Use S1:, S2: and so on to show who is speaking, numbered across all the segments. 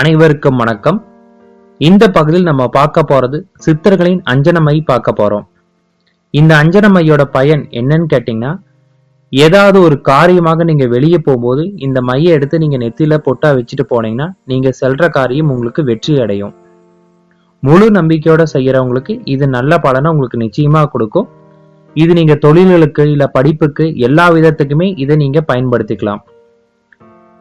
S1: அனைவருக்கும் வணக்கம். இந்த பகுதியில் நம்ம பார்க்க போறது சித்தர்களின் அஞ்சனமை பார்க்க போறோம். இந்த அஞ்சனமையோட பயன் என்னன்னு கேட்டீங்கன்னா ஏதாவது ஒரு காரியமாக நீங்க வெளியே போகும்போது இந்த மையை எடுத்து நீங்க நெத்தியில பொட்டா வச்சுட்டு போனீங்கன்னா நீங்க செல்ற காரியம் உங்களுக்கு வெற்றி அடையும். முழு நம்பிக்கையோட செய்யறவங்களுக்கு இது நல்ல பலனை உங்களுக்கு நிச்சயமா கொடுக்கும். இது நீங்க தொழில்களுக்கு இல்ல படிப்புக்கு எல்லா விதத்துக்குமே இதை நீங்க பயன்படுத்திக்கலாம்.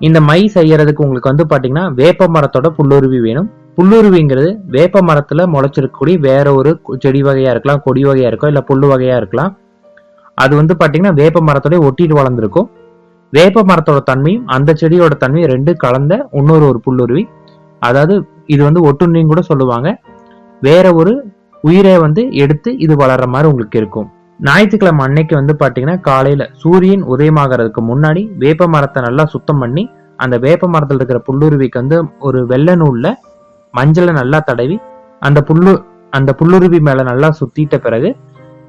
S1: இந்த மை செய்யறதுக்கு உங்களுக்கு வந்து பாத்தீங்கன்னா வேப்ப மரத்தோட புல்லுருவி வேணும். புல்லுருவிங்கிறது வேப்ப மரத்துல முளைச்சிருக்கக்கூடிய வேற ஒரு செடி வகையா இருக்கலாம் கொடி வகையா இருக்கும் இல்ல புல்லு வகையா இருக்கலாம். அது வந்து பாத்தீங்கன்னா வேப்ப மரத்தோட ஒட்டிட்டு வளர்ந்துருக்கும். வேப்ப மரத்தோட தன்மையும் அந்த செடியோட தன்மையும் ரெண்டு கலந்த இன்னொரு ஒரு புல்லுருவி. அதாவது இது வந்து ஒட்டுண்ணின்னு கூட சொல்லுவாங்க. வேற ஒரு உயிரை வந்து எடுத்து இது வளர்ற மாதிரி உங்களுக்கு இருக்கும். ஞாயிற்றுக்கிழமை அன்னைக்கு வந்து பார்த்தீங்கன்னா காலையில் சூரியன் உதயமாகிறதுக்கு முன்னாடி வேப்ப மரத்தை நல்லா சுத்தம் பண்ணி அந்த வேப்ப மரத்தில் இருக்கிற புல்லுருவிக்கு வந்து ஒரு வெள்ளை நூலில் மஞ்சளை நல்லா தடவி அந்த புல்லு அந்த புல்லுருவி மேலே நல்லா சுத்திட்ட பிறகு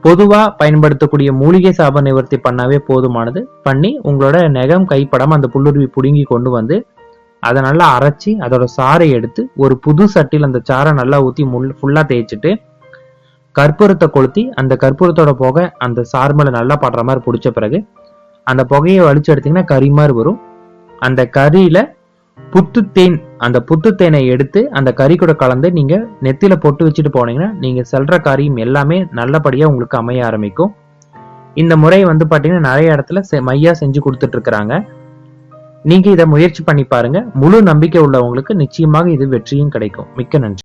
S1: பொதுவாக பயன்படுத்தக்கூடிய மூலிகை சாப நிவர்த்தி பண்ணாவே போதுமானது. பண்ணி உங்களோட நெகம் கைப்படாமல் அந்த புல்லுருவி புடுங்கி கொண்டு வந்து அதை நல்லா அரைச்சி அதோட சாறை எடுத்து ஒரு புது சட்டியில் அந்த சாறை நல்லா ஊற்றி முள் ஃபுல்லாக தேய்ச்சிட்டு கற்பூரத்தை கொளுத்தி அந்த கற்பூரத்தோட புகை அந்த சார்மலை நல்லா படுற மாதிரி பிடிச்ச பிறகு அந்த புகையை வலிச்சு எடுத்தீங்கன்னா கறி மாதிரி வரும். அந்த கறியில புத்துத்தேன் அந்த புத்துத்தேனை எடுத்து அந்த கறி கூட கலந்து நீங்க நெத்தியில பொட்டு வச்சுட்டு போனீங்கன்னா நீங்க செல்ற காரியம் எல்லாமே நல்லபடியா உங்களுக்கு அமைய ஆரம்பிக்கும். இந்த முறை வந்து பாத்தீங்கன்னா நிறைய இடத்துல செ- மையா செஞ்சு கொடுத்துட்டு இருக்கிறாங்க நீங்க இதை முயற்சி பண்ணி பாருங்க. முழு நம்பிக்கை உள்ளவங்களுக்கு நிச்சயமாக இது வெற்றியும் கிடைக்கும். மிக்க நன்றி.